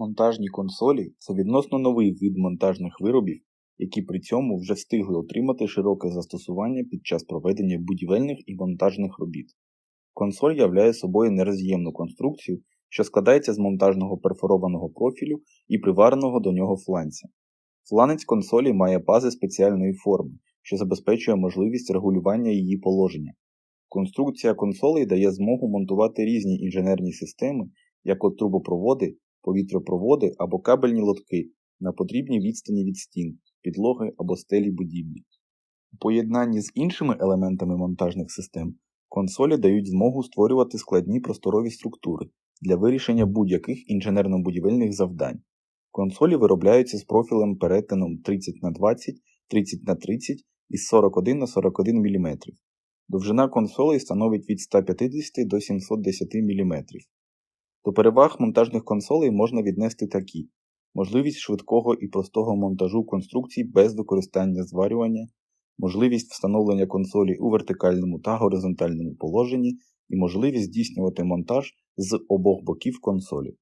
Монтажні консолі це відносно новий вид монтажних виробів, які при цьому вже встигли отримати широке застосування під час проведення будівельних і монтажних робіт. Консоль являє собою нероз'ємну конструкцію, що складається з монтажного перфорованого профілю і привареного до нього фланця. Фланець консолі має пази спеціальної форми, що забезпечує можливість регулювання її положення. Конструкція консолей дає змогу монтувати різні інженерні системи, як от трубопроводи, повітропроводи або кабельні лотки на потрібній відстані від стін, підлоги або стелі будівлі. У поєднанні з іншими елементами монтажних систем консолі дають змогу створювати складні просторові структури для вирішення будь-яких інженерно-будівельних завдань. Консолі виробляються з профілем перетином 30 на 20 30 на 30 і 41 на 41 мм. Довжина консолей становить від 150 до 710 мм. До переваг монтажних консолей можна віднести такі: можливість швидкого і простого монтажу конструкцій без використання зварювання, можливість встановлення консолі у вертикальному та горизонтальному положенні і можливість здійснювати монтаж з обох боків консолі.